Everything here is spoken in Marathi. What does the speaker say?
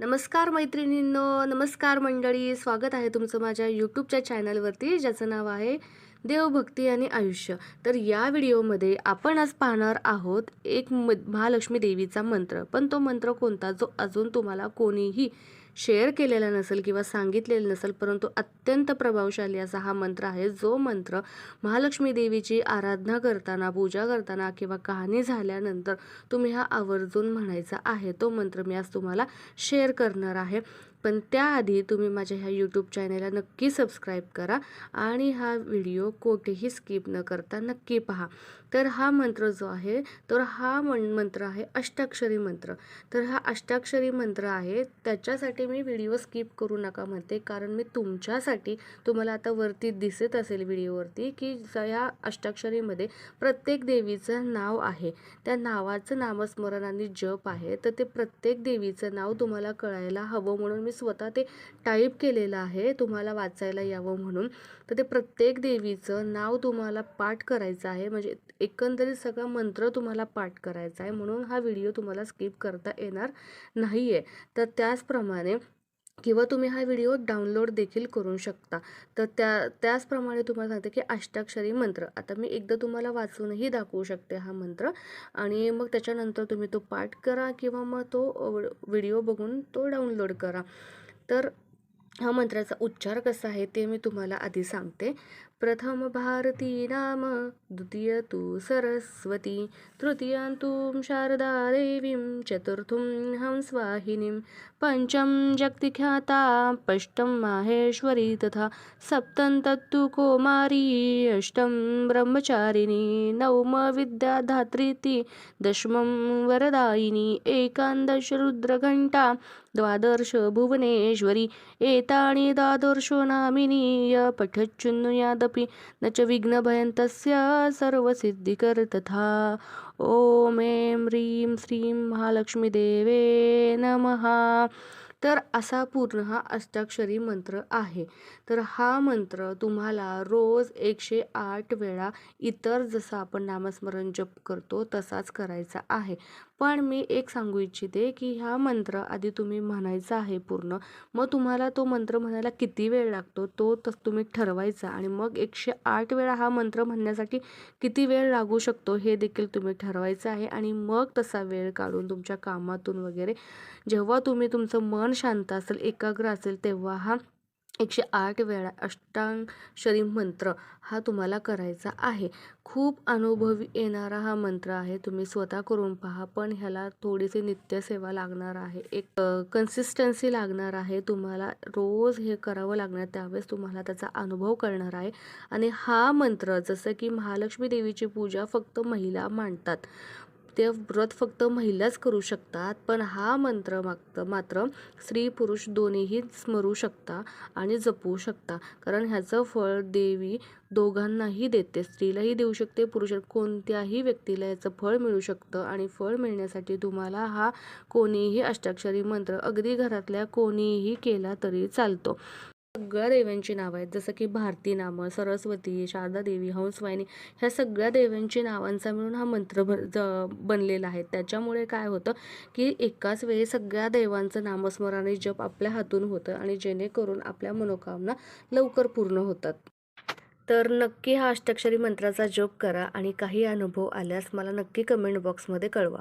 नमस्कार मैत्रिणींनो नमस्कार मंडळी. स्वागत आहे तुमचं माझ्या यूट्यूबच्या चॅनलवरती ज्याचं नाव आहे देवभक्ती आणि आयुष्य. तर या व्हिडिओमध्ये आपण आज पाहणार आहोत एक म महालक्ष्मी देवीचा मंत्र. पण तो मंत्र कोणता? जो अजून तुम्हाला कोणीही शेअर केलेला नसेल किंवा सांगितलेलं नसेल परंतु अत्यंत प्रभावशाली असा हा मंत्र आहे. जो मंत्र महालक्ष्मी देवीची आराधना करताना पूजा करताना किंवा कहाणी झाल्यानंतर तुम्ही हा आवर्जून म्हणायचा आहे. तो मंत्र मी आज तुम्हाला शेअर करणार आहे. पण त्याआधी तुम्ही माझ्या ह्या यूट्यूब चॅनलला नक्की सबस्क्राईब करा आणि हा व्हिडिओ कोठेही स्किप न करता नक्की पहा. तर हा मंत्र जो आहे तर हा मंत्र आहे अष्टाक्षरी मंत्र. तर हा अष्टाक्षरी मंत्र आहे त्याच्यासाठी मी व्हिडिओ स्किप करू नका म्हणते. कारण मी तुमच्यासाठी तुम्हाला आता वरती दिसत असेल व्हिडिओवरती की या अष्टाक्षरीमध्ये प्रत्येक देवीचं नाव आहे. त्या नावाचं नामस्मरण आणि जप आहे. तर ते प्रत्येक देवीचं नाव तुम्हाला कळायला हवं म्हणून मी स्वतः ते टाईप केलेलं आहे. तुम्हाला वाचायला यावं म्हणून. तर ते प्रत्येक देवीचं नाव तुम्हाला पाठ करायचं आहे. म्हणजे एकंदरीत सगळा मंत्र तुम्हाला पाठ करायचा आहे. म्हणून हा व्हिडिओ तुम्हाला स्किप करता येणार नाही आहे तर त्याचप्रमाणे किंवा तुम्ही हा व्हिडिओ डाउनलोड देखील करू शकता. तर त्या त्याचप्रमाणे तुम्हाला सांगते की अष्टाक्षरी मंत्र. आता मी एकदा तुम्हाला वाचूनही दाखवू शकते हा मंत्र. आणि मग त्याच्यानंतर तुम्ही तो पाठ करा किंवा मग तो व्हिडिओ बघून तो डाउनलोड करा. तर हा मंत्राचा उच्चार कसा आहे ते मी तुम्हाला आधी सांगते. प्रथम भारती नाम द्वितीय तु सरस्वती तृतीयं तु शारदा देवीं चतुर्थं हंस्वाहिनीं पञ्चम जगतिख्याता पष्टं माहेश्वरी तथा सप्तं तत्तु कौमारी अष्टम ब्रह्मचारिणी नवम विद्याधात्रीति दशमं वरदायिनी एकादश रुद्रघण्टा द्वादश भुवनेश्वरी एतानि द्वादर्शो नामिनी य पठच्छृणुयादपि न च विघ्नभयन्तस्य सर्वसिद्धिकर तथा ॐ ऐं ह्रीं श्रीं महालक्ष्मीदेवे नमः। तर असा पूर्ण हा अष्टाक्षरी मंत्र आहे. तर हा मंत्र तुम्हाला रोज एकशे आठ वेळा इतर जसं आपण नामस्मरण जप करतो तसाच करायचा आहे. पण मी एक सांगू इच्छिते की हा मंत्र आधी तुम्ही म्हणायचा आहे पूर्ण. मग तुम्हाला तो मंत्र म्हणायला किती वेळ लागतो? तो तस तुम्ही ठरवायचा आणि मग एकशे आठ वेळा हा मंत्र म्हणण्यासाठी किती वेळ लागू शकतो हे देखील तुम्ही ठरवायचं आहे. आणि मग तसा वेळ काढून तुमच्या कामातून वगैरे जेव्हा तुम्ही तुमचं मन शांत असेल एकाग्र असेल तेव्हा हा एकशे आठ वेळा अष्टांगशरी मंत्र हा तुम्हाला करायचा आहे. खूप अनुभवी येणारा हा मंत्र आहे. तुम्ही स्वतः करून पहा पण ह्याला थोडीशी नित्यसेवा लागणार आहे. एक कन्सिस्टन्सी लागणार आहे. तुम्हाला रोज हे करावं लागणार त्यावेळेस तुम्हाला त्याचा अनुभव करणार आहे. आणि हा मंत्र जसं की महालक्ष्मी देवीची पूजा फक्त महिला मांडतात. ते व्रत फक्त महिलाच करू शकतात पण हा मंत्र मात्र मात्र स्त्री पुरुष दोन्हीही स्मरू शकता आणि जपू शकता. कारण ह्याचं फळ देवी दोघांनाही देते. स्त्रीलाही देऊ शकते पुरुष कोणत्याही व्यक्तीला याचं फळ मिळू शकतं आणि फळ मिळण्यासाठी तुम्हाला हा कोणीही अष्टाक्षरी मंत्र अगदी घरातल्या कोणीही केला तरी चालतो. सगळ्या देव्यांची नावं आहेत. जसं की भारती नामं सरस्वती शारदा देवी हंसवाहिनी ह्या सगळ्या देव्यांची नावांचा मिळून हा मंत्र ज बनलेला आहे. त्याच्यामुळे काय होतं की एकाच वेळी सगळ्या देवांचं नामस्मरण आणि जप आपल्या हातून होतं आणि जेणेकरून आपल्या मनोकामना लवकर पूर्ण होतात. तर नक्की हा अष्टाक्षरी मंत्राचा जप करा आणि काही अनुभव आल्यास मला नक्की कमेंट बॉक्समध्ये कळवा.